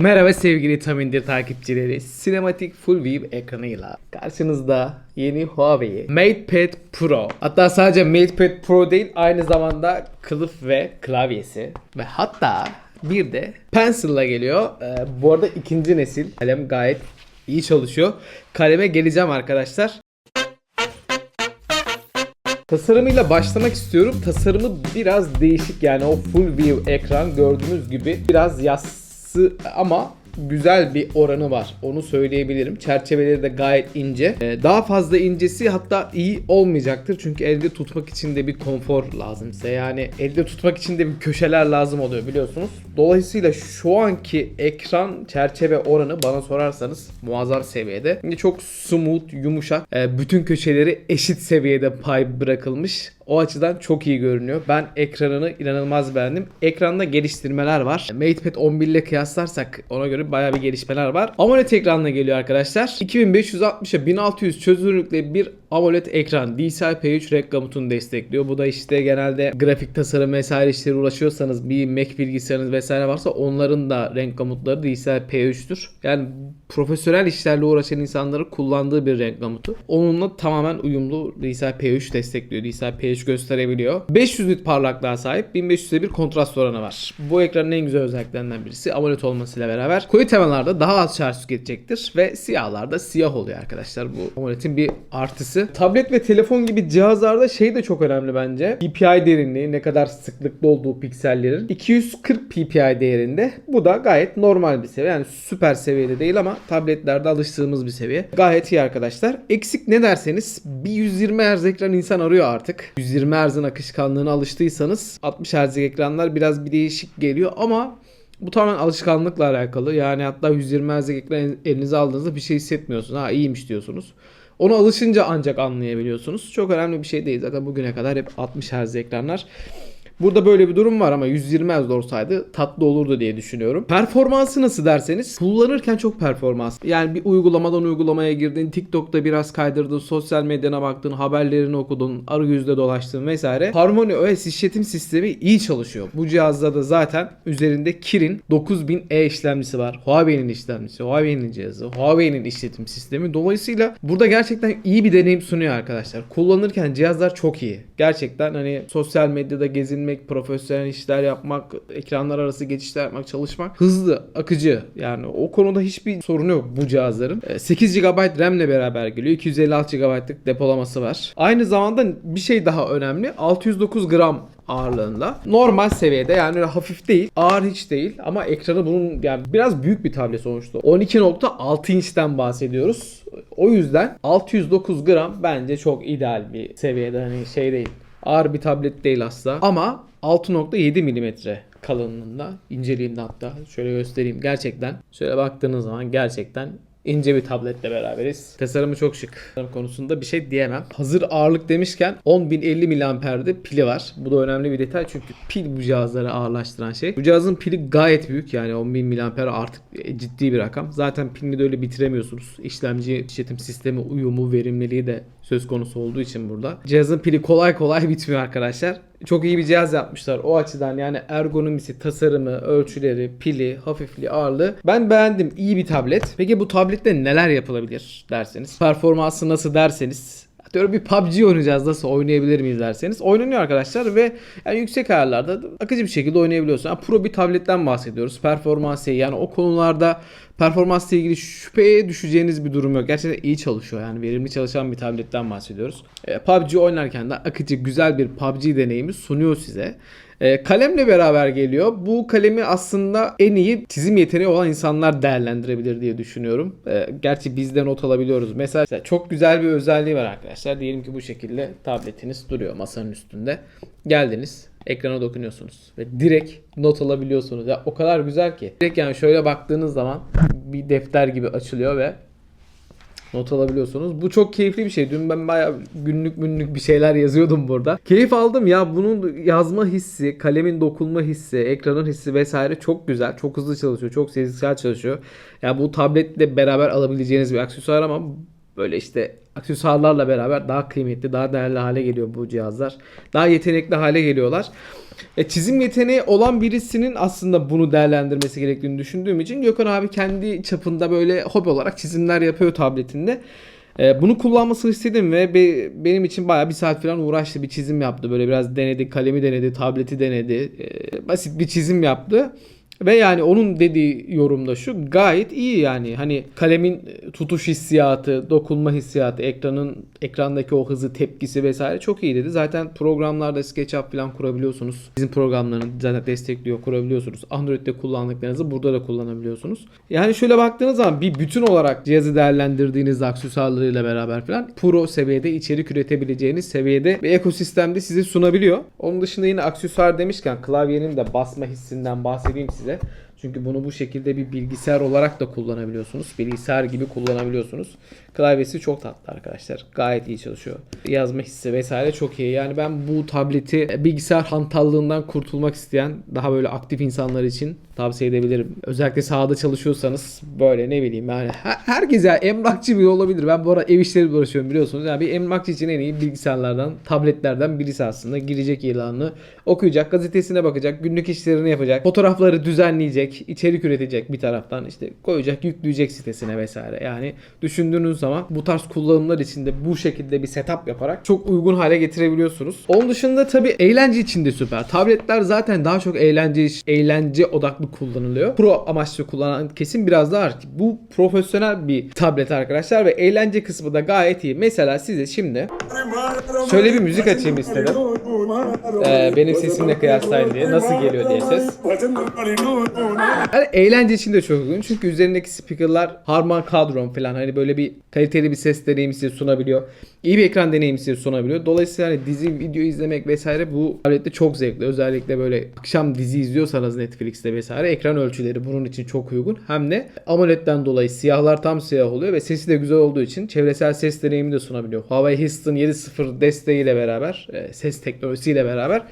Merhaba sevgili Tam İndir takipçileri. Sinematik Full View ekranıyla karşınızda yeni Huawei MatePad Pro. Hatta sadece MatePad Pro değil aynı zamanda kılıf ve klavyesi. Ve hatta bir de Pencil'la geliyor. Ee, bu arada ikinci nesil. Kalem gayet iyi çalışıyor. Kaleme geleceğim arkadaşlar. Tasarımıyla başlamak istiyorum. Tasarımı biraz değişik yani o full view ekran gördüğünüz gibi biraz yassı ama güzel bir oranı var. Onu söyleyebilirim. Çerçeveleri de gayet ince. Ee, Daha fazla incesi hatta iyi olmayacaktır. Çünkü elde tutmak için de bir konfor lazım size. Yani elde tutmak için de bir köşeler lazım oluyor biliyorsunuz. Dolayısıyla şu anki ekran çerçeve oranı bana sorarsanız muazzam seviyede. Şimdi çok smooth, yumuşak. Ee, Bütün köşeleri eşit seviyede pay bırakılmış. O açıdan çok iyi görünüyor. Ben ekranını inanılmaz beğendim. Ekranda geliştirmeler var. MatePad 11 ile kıyaslarsak ona göre bayağı bir gelişmeler var. AMOLED ekranla geliyor arkadaşlar. 2560'a 1600 çözünürlükle bir AMOLED ekran DCI-P3 renk gamutunu destekliyor. Bu da işte genelde grafik tasarım vesaire işleri uğraşıyorsanız bir Mac bilgisayarınız vesaire varsa onların da renk gamutları DCI-P3'tür. Yani profesyonel işlerle uğraşan insanların kullandığı bir renk gamutu. Onunla tamamen uyumlu DCI-P3 destekliyor. DCI-P3 gösterebiliyor. 500 nit parlaklığa sahip 1500'e bir kontrast oranı var. Bu ekranın en güzel özelliklerinden birisi AMOLED olmasıyla beraber koyu temalarda daha az şarj tüketecektir ve siyahlarda siyah oluyor arkadaşlar. Bu AMOLED'in bir artısı. Tablet ve telefon gibi cihazlarda şey de çok önemli bence. PPI derinliği ne kadar sıklıklı olduğu piksellerin 240 PPI değerinde. Bu da gayet normal bir seviye. Yani süper seviyede değil ama tabletlerde alıştığımız bir seviye. Gayet iyi arkadaşlar. Eksik ne derseniz bir 120 Hz ekran insan arıyor artık. 120 Hz'ın akışkanlığına alıştıysanız 60 Hz ekranlar biraz bir değişik geliyor ama bu tamamen alışkanlıkla alakalı. Yani hatta 120 Hz ekran elinize aldığınızda bir şey hissetmiyorsunuz. Ha iyiymiş diyorsunuz. Ona alışınca ancak anlayabiliyorsunuz. Çok önemli bir şey değil. Zaten bugüne kadar hep 60 Hz ekranlar. Burada böyle bir durum var ama 120 Hz olsaydı tatlı olurdu diye düşünüyorum. Performansı nasıl derseniz kullanırken çok performans. Yani bir uygulamadan uygulamaya girdin, TikTok'ta biraz kaydırdın, sosyal medyana baktın, haberlerini okudun, arayüzde dolaştın vesaire. Harmony OS işletim sistemi iyi çalışıyor. Bu cihazda da zaten üzerinde Kirin 9000E işlemcisi var. Huawei'nin işlemcisi, Huawei'nin cihazı, Huawei'nin işletim sistemi. Dolayısıyla burada gerçekten iyi bir deneyim sunuyor arkadaşlar. Kullanırken cihazlar çok iyi. Gerçekten hani sosyal medyada gezinmek, profesyonel işler yapmak, ekranlar arası geçişler yapmak, çalışmak hızlı, akıcı. Yani o konuda hiçbir sorunu yok bu cihazların. Ee, 8 GB RAM ile beraber geliyor. 256 GB'lık depolaması var. Aynı zamanda bir şey daha önemli. 609 gram ağırlığında. Normal seviyede yani hafif değil. Ağır hiç değil ama ekranı bunun yani biraz büyük bir tablet sonuçta. 12.6 inçten bahsediyoruz. O yüzden 609 gram bence çok ideal bir seviyede hani şey değil. Ağır bir tablet değil asla. Ama 6.7 milimetre kalınlığında, inceliğinde hatta. Şöyle göstereyim. Gerçekten şöyle baktığınız zaman gerçekten ince bir tabletle beraberiz. Tasarımı çok şık. Tasarım konusunda bir şey diyemem. Hazır ağırlık demişken 10.050 miliamperde pili var. Bu da önemli bir detay çünkü pil bu cihazları ağırlaştıran şey. Bu cihazın pili gayet büyük yani 10.000 miliamper artık ciddi bir rakam. Zaten pilini de öyle bitiremiyorsunuz. İşlemci işletim sistemi uyumu, verimliliği de söz konusu olduğu için burada. Cihazın pili kolay kolay bitmiyor arkadaşlar. Çok iyi bir cihaz yapmışlar o açıdan yani ergonomisi, tasarımı, ölçüleri, pili, hafifliği, ağırlığı. Ben beğendim. İyi bir tablet. Peki bu tablette neler yapılabilir derseniz. Performansı nasıl derseniz. Diyorum bir PUBG oynayacağız nasıl oynayabilir miyiz derseniz. Oynanıyor arkadaşlar ve yani yüksek ayarlarda akıcı bir şekilde oynayabiliyorsun. Yani pro bir tabletten bahsediyoruz. Performansı iyi. yani o konularda performansla ilgili şüpheye düşeceğiniz bir durum yok. Gerçekten iyi çalışıyor yani verimli çalışan bir tabletten bahsediyoruz. E, PUBG oynarken de akıcı güzel bir PUBG deneyimi sunuyor size. E, kalemle beraber geliyor. Bu kalemi aslında en iyi çizim yeteneği olan insanlar değerlendirebilir diye düşünüyorum. E, gerçi biz de not alabiliyoruz. Mesela çok güzel bir özelliği var arkadaşlar. Diyelim ki bu şekilde tabletiniz duruyor masanın üstünde. Geldiniz ekrana dokunuyorsunuz ve direkt not alabiliyorsunuz. Ya o kadar güzel ki. Direkt yani şöyle baktığınız zaman bir defter gibi açılıyor ve not alabiliyorsunuz. Bu çok keyifli bir şey. Dün ben bayağı günlük günlük bir şeyler yazıyordum burada. Keyif aldım ya. Bunun yazma hissi, kalemin dokunma hissi, ekranın hissi vesaire çok güzel. Çok hızlı çalışıyor. Çok sezgisel çalışıyor. Ya bu tabletle beraber alabileceğiniz bir aksesuar ama Böyle işte aksesuarlarla beraber daha kıymetli, daha değerli hale geliyor bu cihazlar. Daha yetenekli hale geliyorlar. E, çizim yeteneği olan birisinin aslında bunu değerlendirmesi gerektiğini düşündüğüm için Gökhan abi kendi çapında böyle hobi olarak çizimler yapıyor tabletinde. E, bunu kullanmasını istedim ve be- benim için bayağı bir saat falan uğraştı. Bir çizim yaptı. Böyle biraz denedi, kalemi denedi, tableti denedi. E, basit bir çizim yaptı. Ve yani onun dediği yorumda şu gayet iyi yani hani kalemin tutuş hissiyatı, dokunma hissiyatı, ekranın ekrandaki o hızı, tepkisi vesaire çok iyi dedi. Zaten programlarda SketchUp falan kurabiliyorsunuz. Bizim programlarını zaten destekliyor, kurabiliyorsunuz. Android'de kullandıklarınızı burada da kullanabiliyorsunuz. Yani şöyle baktığınız zaman bir bütün olarak cihazı değerlendirdiğinizde aksesuarlarıyla beraber falan pro seviyede içerik üretebileceğiniz seviyede bir ekosistemde size sunabiliyor. Onun dışında yine aksesuar demişken klavyenin de basma hissinden bahsedeyim size. Çünkü bunu bu şekilde bir bilgisayar olarak da kullanabiliyorsunuz. Bilgisayar gibi kullanabiliyorsunuz. Klavyesi çok tatlı arkadaşlar. Gayet iyi çalışıyor. Yazma hissi vesaire çok iyi. Yani ben bu tableti bilgisayar hantallığından kurtulmak isteyen daha böyle aktif insanlar için tavsiye edebilirim. Özellikle sahada çalışıyorsanız böyle ne bileyim yani her, herkes ya emlakçı bile olabilir. Ben bu ara ev işleri uğraşıyorum biliyorsunuz. Yani bir emlakçı için en iyi bilgisayarlardan, tabletlerden birisi aslında. Girecek ilanını okuyacak, gazetesine bakacak, günlük işlerini yapacak, fotoğrafları düzenleyecek, içerik üretecek bir taraftan işte koyacak, yükleyecek sitesine vesaire. Yani düşündüğünüz zaman bu tarz kullanımlar için de bu şekilde bir setup yaparak çok uygun hale getirebiliyorsunuz. Onun dışında tabii eğlence için de süper. Tabletler zaten daha çok eğlence eğlence odaklı kullanılıyor. Pro amaçlı kullanan kesim biraz daha var. Bu profesyonel bir tablet arkadaşlar ve eğlence kısmı da gayet iyi. Mesela size şimdi Şöyle bir müzik açayım istedim. Ee, benim sesimle kıyaslayın diye. Nasıl geliyor diye ses. Yani eğlence için de çok uygun. Çünkü üzerindeki speakerlar Harman Kardon falan hani böyle bir kaliteli bir ses deneyimi size sunabiliyor. İyi bir ekran deneyimi size sunabiliyor. Dolayısıyla hani dizi, video izlemek vesaire bu tablette çok zevkli. Özellikle böyle akşam dizi izliyorsanız Netflix'te vesaire ekran ölçüleri bunun için çok uygun. Hem de AMOLED'den dolayı siyahlar tam siyah oluyor ve sesi de güzel olduğu için çevresel ses deneyimi de sunabiliyor. Huawei Houston 7.0 desteğiyle beraber, e, ses teknolojisiyle beraber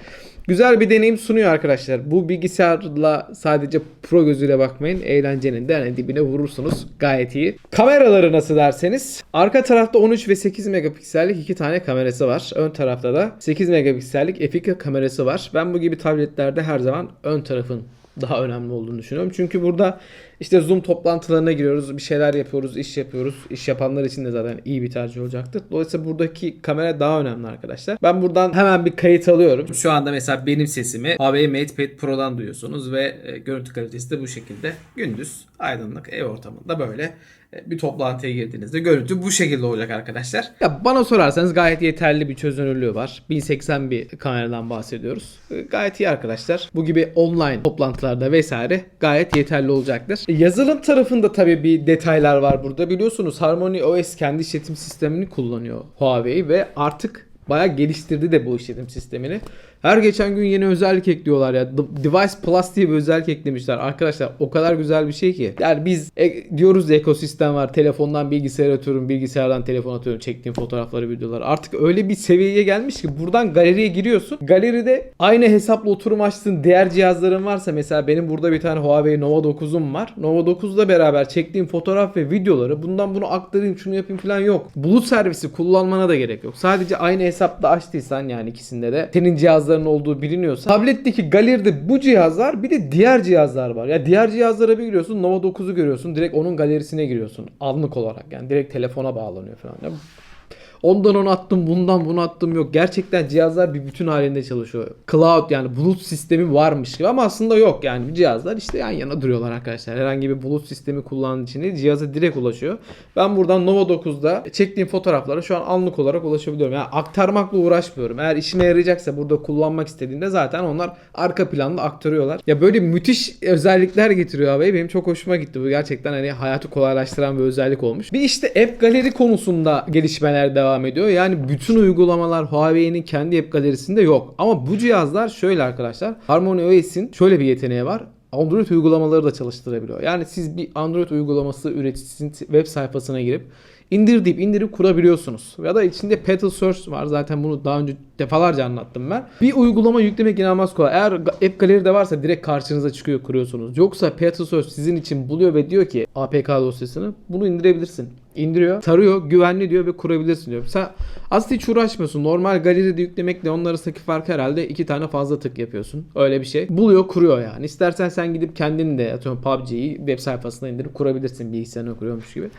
Güzel bir deneyim sunuyor arkadaşlar. Bu bilgisayarla sadece pro gözüyle bakmayın. Eğlencenin de hani dibine vurursunuz. Gayet iyi. Kameraları nasıl derseniz. Arka tarafta 13 ve 8 megapiksellik iki tane kamerası var. Ön tarafta da 8 megapiksellik Epica kamerası var. Ben bu gibi tabletlerde her zaman ön tarafın daha önemli olduğunu düşünüyorum. Çünkü burada işte Zoom toplantılarına giriyoruz, bir şeyler yapıyoruz, iş yapıyoruz. İş yapanlar için de zaten iyi bir tercih olacaktır. Dolayısıyla buradaki kamera daha önemli arkadaşlar. Ben buradan hemen bir kayıt alıyorum. Şu anda mesela benim sesimi Huawei MatePad Pro'dan duyuyorsunuz ve e, görüntü kalitesi de bu şekilde. Gündüz aydınlık ev ortamında böyle e, bir toplantıya girdiğinizde görüntü bu şekilde olacak arkadaşlar. Ya bana sorarsanız gayet yeterli bir çözünürlüğü var. 1080 bir kameradan bahsediyoruz. E, Gayet iyi arkadaşlar. Bu gibi online toplantılarda vesaire gayet yeterli olacaktır. Yazılım tarafında tabii bir detaylar var burada. Biliyorsunuz Harmony OS kendi işletim sistemini kullanıyor Huawei ve artık bayağı geliştirdi de bu işletim sistemini. Her geçen gün yeni özellik ekliyorlar ya. Device Plus diye bir özellik eklemişler. Arkadaşlar o kadar güzel bir şey ki. Yani biz e- diyoruz ya ekosistem var. Telefondan bilgisayara atıyorum, bilgisayardan telefon atıyorum. Çektiğim fotoğrafları, videoları. Artık öyle bir seviyeye gelmiş ki buradan galeriye giriyorsun. Galeride aynı hesapla oturum açtığın diğer cihazların varsa mesela benim burada bir tane Huawei Nova 9'um var. Nova 9'la beraber çektiğim fotoğraf ve videoları bundan bunu aktarayım, şunu yapayım falan yok. Bulut servisi kullanmana da gerek yok. Sadece aynı hesapta açtıysan yani ikisinde de senin cihazların olduğu biliniyorsa tabletteki galeride bu cihazlar bir de diğer cihazlar var. Ya diğer cihazlara bir giriyorsun Nova 9'u görüyorsun direkt onun galerisine giriyorsun anlık olarak yani direkt telefona bağlanıyor falan. Ya Ondan onu attım, bundan bunu attım yok. Gerçekten cihazlar bir bütün halinde çalışıyor. Cloud yani bulut sistemi varmış gibi ama aslında yok yani. Cihazlar işte yan yana duruyorlar arkadaşlar. Herhangi bir bulut sistemi kullandığı için cihaza direkt ulaşıyor. Ben buradan Nova 9'da çektiğim fotoğraflara şu an anlık olarak ulaşabiliyorum. Yani aktarmakla uğraşmıyorum. Eğer işime yarayacaksa burada kullanmak istediğimde zaten onlar arka planda aktarıyorlar. Ya böyle müthiş özellikler getiriyor abi. Benim çok hoşuma gitti bu. Gerçekten hani hayatı kolaylaştıran bir özellik olmuş. Bir işte App Gallery konusunda gelişmeler devam ediyor. Yani bütün uygulamalar Huawei'nin kendi App Gallery'sinde yok. Ama bu cihazlar şöyle arkadaşlar. Harmony OS'in şöyle bir yeteneği var. Android uygulamaları da çalıştırabiliyor. Yani siz bir Android uygulaması üreticisinin web sayfasına girip indir deyip indirip kurabiliyorsunuz. Ya da içinde Petal Search var. Zaten bunu daha önce defalarca anlattım ben. Bir uygulama yüklemek inanılmaz kolay. Eğer App Gallery'de varsa direkt karşınıza çıkıyor kuruyorsunuz. Yoksa Pegasus sizin için buluyor ve diyor ki APK dosyasını bunu indirebilirsin. İndiriyor, tarıyor, güvenli diyor ve kurabilirsin diyor. Sen aslında hiç uğraşmıyorsun. Normal galeride yüklemekle onun arasındaki fark herhalde iki tane fazla tık yapıyorsun. Öyle bir şey. Buluyor, kuruyor yani. İstersen sen gidip kendin de atıyorum PUBG'yi web sayfasına indirip kurabilirsin bilgisayarına kuruyormuş gibi.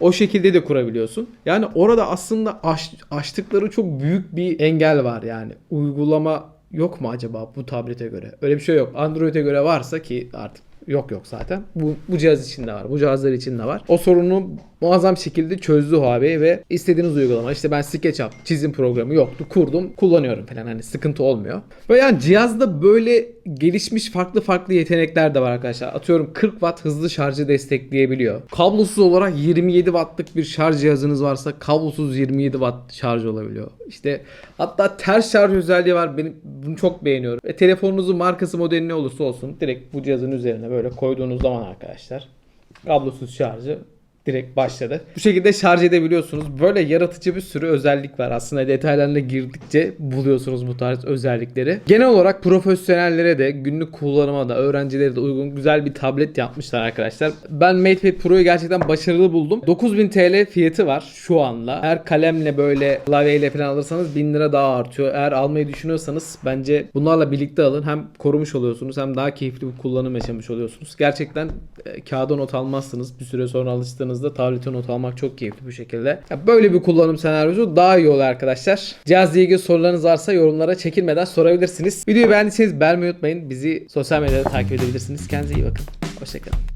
O şekilde de kurabiliyorsun. Yani orada aslında aş, aştıkları çok büyük bir engel var yani. Uygulama yok mu acaba bu tablete göre? Öyle bir şey yok. Android'e göre varsa ki artık yok yok zaten. Bu, bu cihaz için de var. Bu cihazlar için de var. O sorunu muazzam şekilde çözdü Huawei ve istediğiniz uygulama işte ben SketchUp çizim programı yoktu kurdum kullanıyorum falan hani sıkıntı olmuyor. Ve yani cihazda böyle gelişmiş farklı farklı yetenekler de var arkadaşlar. Atıyorum 40 watt hızlı şarjı destekleyebiliyor. Kablosuz olarak 27 wattlık bir şarj cihazınız varsa kablosuz 27 watt şarj olabiliyor. İşte hatta ters şarj özelliği var. Benim bunu çok beğeniyorum. Ve telefonunuzun markası modeli ne olursa olsun direkt bu cihazın üzerine böyle koyduğunuz zaman arkadaşlar kablosuz şarjı direkt başladı. Bu şekilde şarj edebiliyorsunuz. Böyle yaratıcı bir sürü özellik var. Aslında detaylarına girdikçe buluyorsunuz bu tarz özellikleri. Genel olarak profesyonellere de günlük kullanıma da öğrencilere de uygun güzel bir tablet yapmışlar arkadaşlar. Ben MatePad Pro'yu gerçekten başarılı buldum. 9000 TL fiyatı var şu anda. Eğer kalemle böyle klavyeyle falan alırsanız 1000 lira daha artıyor. Eğer almayı düşünüyorsanız bence bunlarla birlikte alın. Hem korumuş oluyorsunuz hem daha keyifli bir kullanım yaşamış oluyorsunuz. Gerçekten e, kağıda not almazsınız. Bir süre sonra alıştığınızda tablete not almak çok keyifli bu şekilde. Ya böyle bir kullanım senaryosu daha iyi olur arkadaşlar. Cihazla ilgili sorularınız varsa yorumlara çekinmeden sorabilirsiniz. Videoyu beğendiyseniz beğenmeyi unutmayın. Bizi sosyal medyada takip edebilirsiniz. Kendinize iyi bakın. Hoşçakalın.